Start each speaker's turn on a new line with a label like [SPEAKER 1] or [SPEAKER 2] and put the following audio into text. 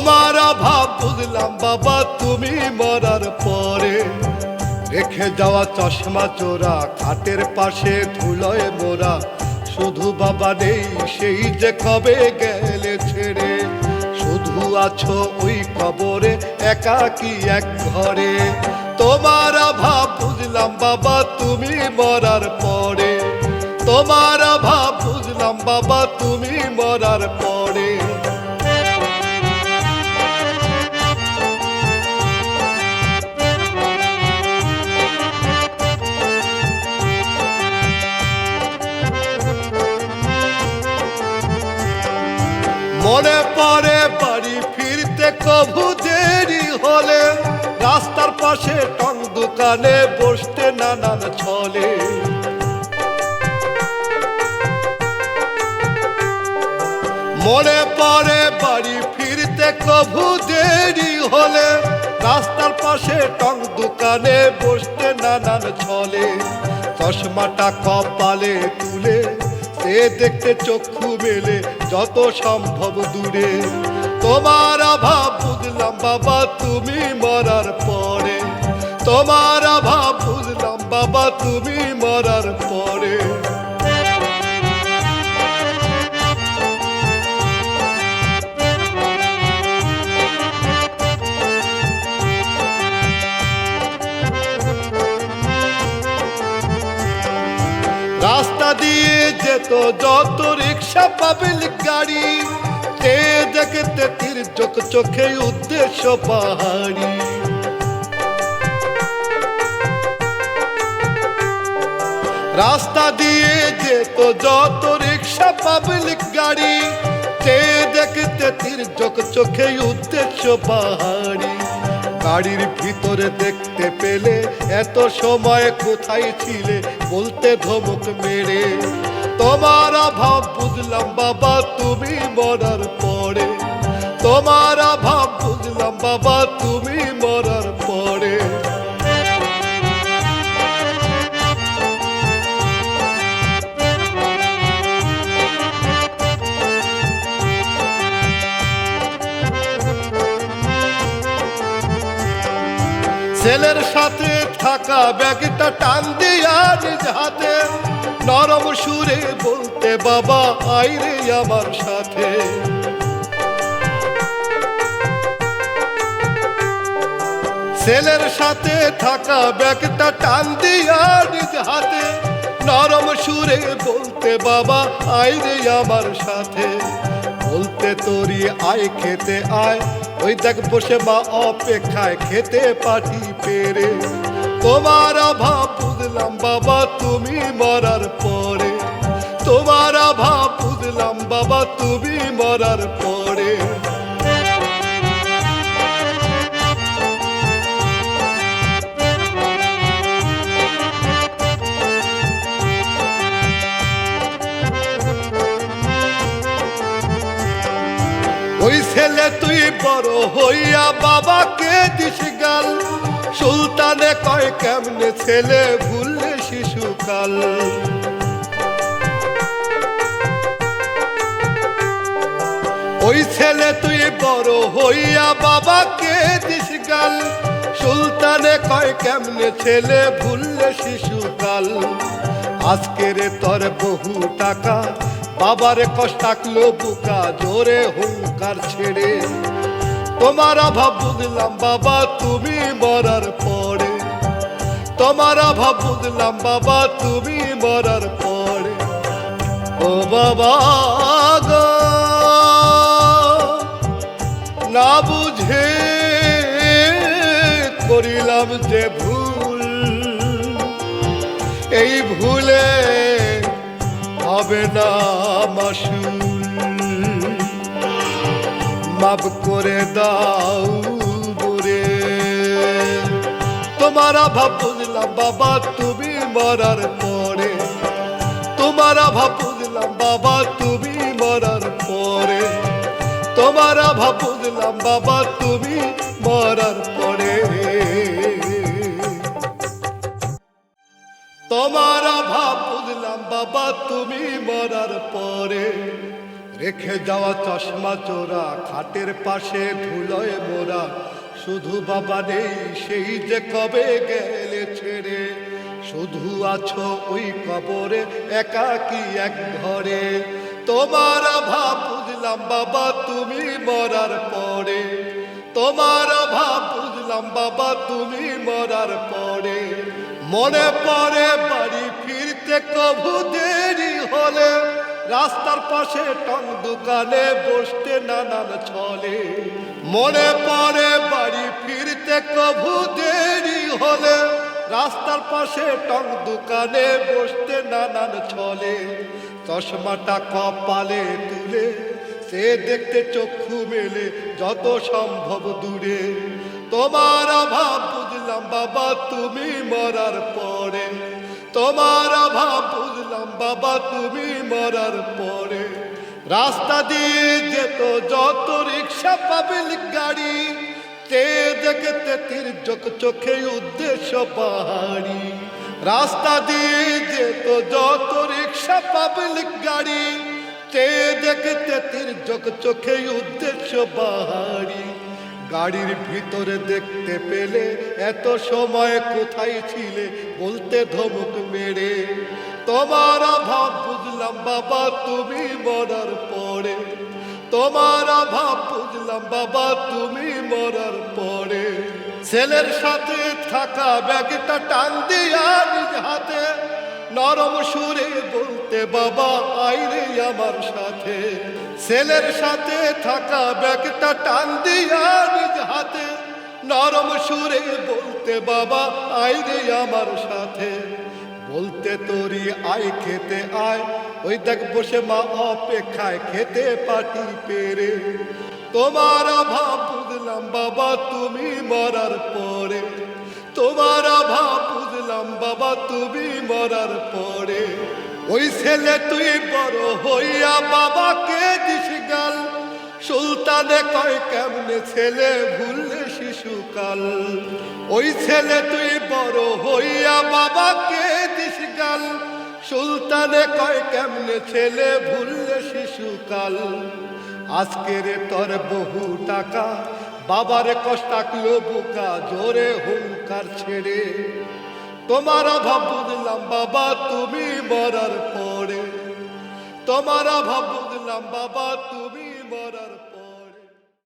[SPEAKER 1] তোমার অভাব বুঝলাম বাবা, তুমি মরার পরে। রেখে যাওয়া চশমা চোরা, খাটের পাশে ধুলোয় মোরা। শুধু বাবা নেই, সেই যে কবে গেলে ছেড়ে। শুধু আছো ওই কবরে একাকি এক ঘরে। তোমার অভাব বুঝলাম বাবা, তুমি মরার পরে। তোমার অভাব বুঝলাম বাবা, তুমি মরার পরে। মনে পড়ে বাড়ি ফিরতে কভু দেরি হলে, রাস্তার পাশে টং দোকানে বসতে নানান ছলে। মনে পড়ে বাড়ি ফিরতে কভু দেরি হলে, রাস্তার পাশে টং দোকানে বসতে নানান ছলে। চশমাটা কপালে তুলে সে দেখতে চক্ষু মেলে যত সম্ভব দূরে। তোমার অভাব বুঝলাম বাবা, তুমি মরার পরে। তোমার অভাব বুঝলাম বাবা, তুমি মরার পরে। রাস্তা দিয়ে যেত যত রিক্সা, পাবলিক গাড়ি। তে দেখতে তীর চোখ, চোখে উদ্দেশ্য পাহাড়ি। রাস্তা দিয়ে যেত যত রিক্সা, পাবলিক গাড়ি। তে দেখতে তীর চোখ, চোখে উদ্দেশ্য পাহাড়ি। গাড়ির ভিতরে দেখতে পেলে, এত সময় কোথায় ছিলে বলতে ধমক মেরে। তোমার ভাব বুঝলাম বাবা, তুমি মরার পরে। তোমার ভাব বুঝলাম বাবা, তুমি মরার পরে। ছেলের সাথে থাকা ব্যাগটা টান দিয়া হাতে। নরম সুরে বলতে, বাবা আইরে আমার সাথে। ছেলের সাথে থাকা ব্যাগটা টান দিয়া হাতে। নরম সুরে বলতে, বাবা আইরে আমার সাথে। বলতে তোরি আয় খেতে আয়। ওই দেখ বসে মা অপেক্ষায় খেতে পাঠি পেরে। তোমার অভাব বুঝলাম বাবা, তুমি মরার পরে। তোমার অভাব বুঝলাম বাবা, তুমি মরার পরে। তুই বড় হইয়া বাবাকে দিস গাল। সুলতানে কয়, কেমনে ছেলে ভুললে শিশুকাল ওই ছেলে তুই বড় হইয়া বাবাকে দিস গাল। সুলতানে কয়, কেমনে ছেলে ভুললে শিশুকাল আজকের তোর বহু টাকা বাবার কষ্টাকলো বুকা, জোরে হুঙ্কার ছেড়ে। তোমার অভাব বুঝলাম বাবা, তুমি মরার পরে। তোমার অভাব বুঝলাম বাবা, তুমি মরার পরে। ও বাবা গো, না বুঝে করিলাম যে ভুল। এই ভুলে হবে না মাসুল। মাফ করে দাও বুড়ে। তোমার অভাব বুঝলাম বাবা, তুমি মরার পরে। তোমার অভাব বুঝলাম বাবা, তুমি মরার পরে। তোমার অভাব বুঝলাম বাবা, তুমি মরার পরে। তোমার অভাব বুঝলাম, বাবা, তুমি মরার পরে। রেখে যাওয়া চশমা চোরা, খাটের পাশে ধুলোয় মোরা। শুধু বাবা নেই, সেই যে কবে গেলে ছেড়ে। শুধু আছো ওই কবরে একাকি এক ঘরে। তোমার ভাব বুঝলাম, বাবা, তুমি মরার পরে। তোমার ভাব বুঝলাম, বাবা, তুমি মরার পরে মনে পড়ে বাড়ি ফিরতে কভু দেরি হলে, রাস্তার পাশে টং দোকানে বসতে নানান ছলে। মনে পড়ে বাড়ি ফিরতে কভু দেরি হলে, রাস্তার পাশে টং দোকানে বসতে নানান ছলে। চশমাটা কপালে তুলে, সে দেখতে চক্ষু মেলে যত সম্ভব দূরে। তোমার অভাব বাবা, তুমি মরার পরে। তোমার অভাব বুঝলাম, বাবা, তুমি মরার পরে। রাস্তা দিয়ে যেত যত রিক্সা, পাবলিক গাড়ি। তে দেখতে তির্যক চোখে উদ্দেশ্য পাহাড়ি। রাস্তা দিয়ে যেত যত রিক্সা, পাবলিক গাড়ি। তে দেখতে তির্যক চোখে উদ্দেশ্য বাহারি গাড়ির ভিতরে দেখতে পেলে এত সময় কোথায় ছিলে বলতে ধমক মেরে। তোমার ভাব বুঝলাম বাবা তুমি মরার পরে। তোমার ভাব বুঝলাম বাবা তুমি মরার পরে। ছেলের সাথে থাকা ব্যাগটা টান দিয়া হাতে। নরম সুরে বলতে বাবা আইরে আমার সাথে। ছেলের সাথে থাকা ব্যাগটা টান দিয়া নিজ হাতে, নরম সুরে বলতে, বাবা, আয় রে আমার সাথে। বলতে, তোরি আয় খেতে আয়। ওই দেখ বসে মা অপেক্ষায় খেতে পাটি পেরে। তোমার অভাব বুঝলাম, বাবা, তুমি মরার পরে। তোমার অভাব বুঝলাম, বাবা, তুমি মরার পরে। ওই ছেলে তুই বড় হইয়া বাবাকে দিস গাল। সুলতানে কয়, কেমনে ছেলে ভুললে শিশুকাল? ওই ছেলে তুই বড় হইয়া বাবাকে দিস গাল। সুলতানে কয়, কেমনে ছেলে ভুললে শিশুকাল? আজকের তোর বহু টাকা, বাবার কষ্টাকলো বোকা জোরে হুঙ্কার ছেড়ে। তোমার অভাব বুঝলাম বাবা, তুমি মরার পরে। তোমার অভাব বুঝলাম বাবা, তুমি মরার